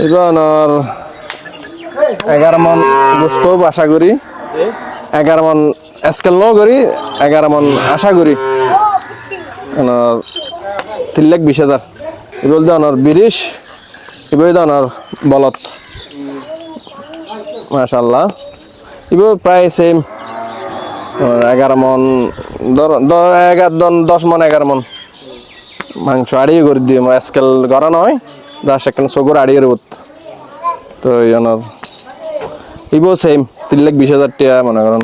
আর এগারো মন গোস্ত আশা করি। এগারো মন স্কেল ন করি এগারো মন আশা করি। তিন লাখ বিশ হাজার। এবার দেন বিরিশ এবার দেন বলত মাশাল্লাহ এবার প্রায় সেম এগারো মন এগারো দশ মন এগারো মন। মাংস আড়িয়ে করে দিই স্কেল করা নয়। দা সেখানে চকুর আড়িয়ে রোদ তো ইয়ানোর ইবো সেম তিন লাখ বিশ হাজার টাকা মনে করেন।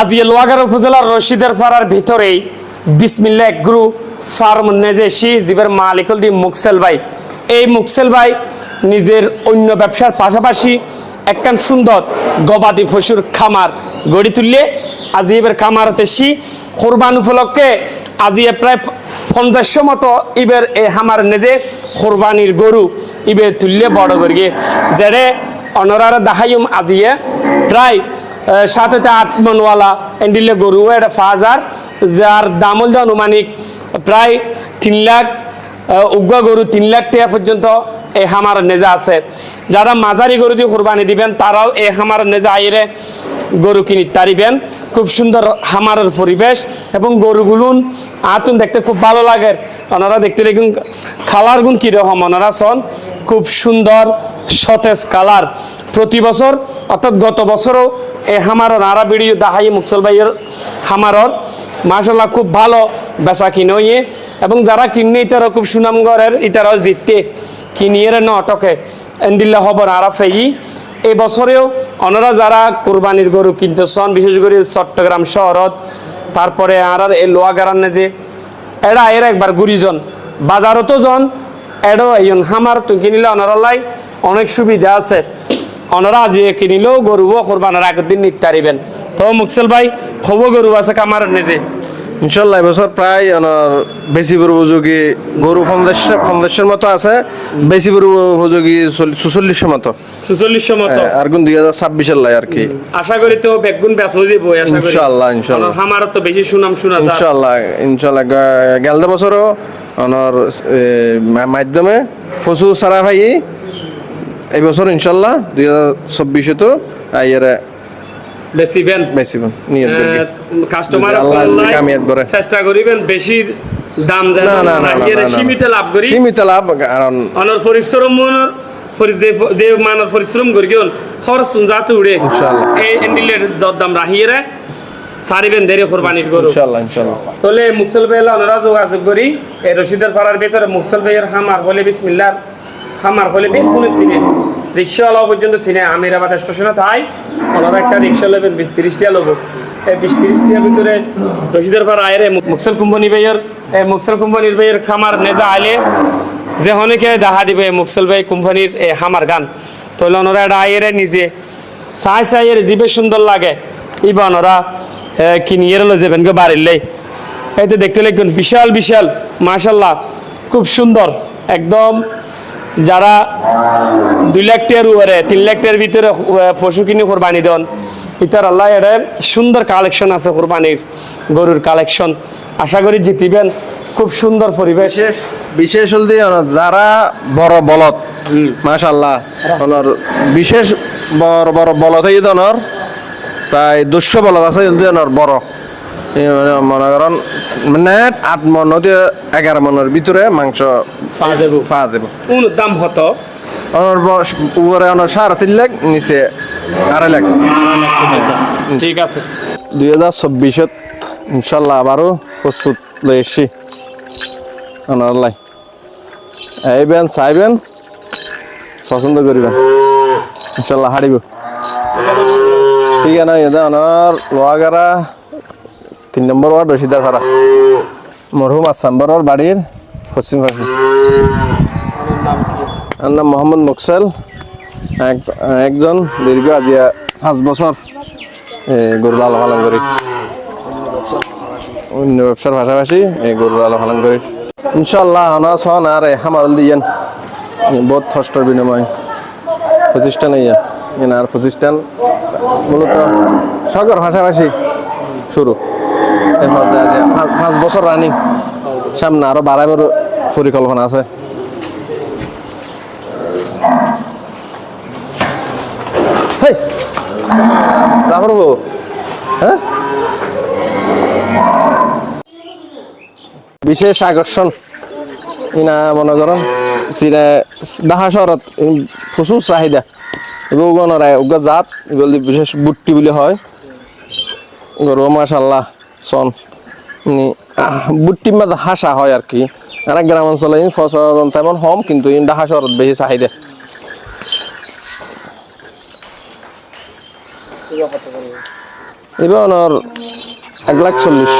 আজকে লোয়াগার উপজেলার রশিদের পাড়ার ভিতরেই বিসমিল্লা এগ্রু ফার্ম নেজেসি জীবের মালিকল দি মুকসেল ভাই। এই মুকসেল ভাই নিজের অন্য ব্যবসার পাশাপাশি একখান সুন্দর গবাদি পশুর খামার গড়ি তুললে আজি এবার খামারতে সি কোরবান উপলক্ষে আজি প্রায় পঞ্চাশশো মতো ইবের এ হামার নেজে কোরবানির গরু ইবে তুললে বড় করিয়ে যেড়ে অনরার দাহাইম আজিয়ে প্রায় সাত হইতে আট মনওয়ালা এন্ডিলে গরু এটা ফাজার, যার দাম হল আনুমানিক প্রায় তিন লাখ উগ্র গরু তিন লাখ টাকা পর্যন্ত এই হামার নেজা আছে। যারা মাঝারি গরু দিয়ে কোরবানি দিবেন, তারাও এই হামার নেজা আইরে গরু কিনি তারিবেন। খুব সুন্দর হামারের পরিবেশ এবং গরুগুলুন আতুন দেখতে খুব ভালো লাগে। ওনারা দেখতে দেখুন, খালার গুণ কীরকম ওনারা সন। খুব সুন্দর সতেজ কালার। প্রতি বছর, অর্থাৎ গত বছরও এই হামারর আরা ভিডিও দাহাই মুকসল ভাইয়ের হামারর মাসাল্লাহ খুব ভালো বেচা কিনে এবং যারা কিনে ইতারও খুব সুনাম গড়ের ইতারাও জিততে। কিনিয়ে ন অটকে এন্ডিল্লা হবর আরা ফেই এই বছরেও অনারা যারা কোরবানির গরু কিনতে চান, বিশেষ করে চট্টগ্রাম শহরত তারপরে আর এই লোয়া গারান্নে যে এরা এর একবার গুরিজন বাজারতো জন, এডো এইন হামার তুই কিনিলে অনারালাই অনেক সুবিধা আছে। অনারা আজি কিনিলেও গরুও কোরবানের আগের দিন নিতে পারিবেন তো মুকসেল ভাই হব গরু আছে কামার নিজে ইনশাল্লাহ এবছর প্রায় ওনার বেশি বড় উপযোগী গরু পঞ্চাশ পঞ্চাশের মতো আছে বেশি বড় উপযোগী চুচল্লিশের মতো। সুচল্লিশশো মতো? হ্যাঁ, আর কোন দুই হাজার ছাব্বিশের লাই আর কি। আশা করি তো বেগুন বেচ হয়ে যাব আশা করি। ইনশাআল্লাহ, ইনশাআল্লাহ। আমার তো বেশি সুনাম শোনা ইনশাল্লাহ ইনশাল্লাহ। গ- গেলদে বছরও ওনার মাধ্যমে ফসু সারা ভাই। এই বছর ইনশাল্লাহ দুই হাজার চব্বিশে তো আইয়ারে বেশি বেন বেশি নিয়ে কাস্টমার কামিয়াত করে। চেষ্টা করিবেন বেশি দাম যেন না না। সীমিত লাভ করি। সীমিত লাভ কারণ অনর পরিশ্রম পরি- যে মানর পরিশ্রম করি কেন খরচ যাতে উড়ে। ইনশাআল্লাহ। এই এন্ডিলের দরদাম রাহিয়ে সারিবেন দেরি কোরবানির গরু। ইনশাল্লাহ ইনশাল্লাহ তাহলে মুকসল ভাই ওনারা যোগাযোগ করি। এই রশিদের পাড়ার ভিতরে মুকসল ভাইয়ের হামার হলে বিসমিল্লার হামার হলে বেগুনে চিনে। রিক্সাওয়ালা পর্যন্ত চিনে আমিরাবাদ স্টেশনে তাই ওনারা একটা রিক্সা নেবেন, বিশ তিরিশ লোক এই বিশ তিরিশ টাকার ভিতরে রশিদের পাড়া আয়রে মুকসল কোম্পানি ভাইয়ের এই মুকসল কোম্পানির ভাইয়ের খামার নেজা আইলে যে অনেকে দেখা দিবে মুকসল ভাই কোম্পানির এই হামার গান। তাহলে ওনারা এটা আইরে নিজে চাই চাই এর জিবে সুন্দর লাগে। ইবা ওনারা কিনিয়ে লো যাবেন গো বাড়ির এই তো দেখতে লাগবেন বিশাল বিশাল, মাশাল্লাহ, খুব সুন্দর, একদম যারা দুই লাখ টাকার উপরে তিন লাখ টাকার ভিতরে পশু কিনে কোরবানি দেন ইতার আল্লাহ এটা সুন্দর কালেকশন আছে কোরবানির গরুর কালেকশন আশা করি জিতিবেন খুব সুন্দর পরিবেশ। বিশেষ যারা বড় বলদ মাশাল্লাহ ওনার বিশেষ বড় বড় বলদ এই ধরনের প্রায় দুশো বলদ আছে ওনার বড়। মানে মনে করেন নেট আট মন দিয়ে এগারো মনের ভিতরে মাংস পাওয়া যাবে কোন দাম হতো ওনার বয়স উপরে ওনার সাড়ে তিন লাখ নিচে আড়াই লাখ ঠিক আছে। দুই হাজার চব্বিশত ইনশাল্লাহ আবারও প্রস্তুত লই এসছি ওনার লাই আইবেন চাইবেন পছন্দ করিবেন। ইনশাল্লাহ হারিব ঠিক আছে এটা ওনার লোহাগারা তিন নম্বর ওয়ার্ড রশিদার ফাড়া মরহুম আসাম্বরের বাড়ির পশ্চিম পাশে। আর নাম মোহাম্মদ মুকসেল। এক, একজন দীর্ঘ আজিয়া পাঁচ বছর গরু লালন পালন করি অন্য ব্যবসার পাশাপাশি এই গরু লালন পালন করি ইনশাল্লাহ আমরা ছন আর হামার দিয়েন। বহুত কষ্টর বিনিময়। প্রতিষ্ঠান ইয়া এনার প্রতিষ্ঠান মূলত সগর পাশাপাশি শুরু। এই পাঁচ বছর রানিং সামনে আরও বাড়াবার পরিকল্পনা আছে। হ্যাঁ? বিশেষ আকর্ষণ, ইনা মনে করেন চিরা ডাহা শহরত প্রচুর চাহিদা। এগুলো জাত বিশেষ বুট্টি বলে হয়। গরু মাসাল্লাহ সন বুট্টি মাঝে হাসা হয় আর কি। আর গ্রাম অঞ্চলে ফসল তেমন হম, কিন্তু ইন ডাহা শহরত বেশি চাহিদা। এবার ওনার এক লাখ চল্লিশ।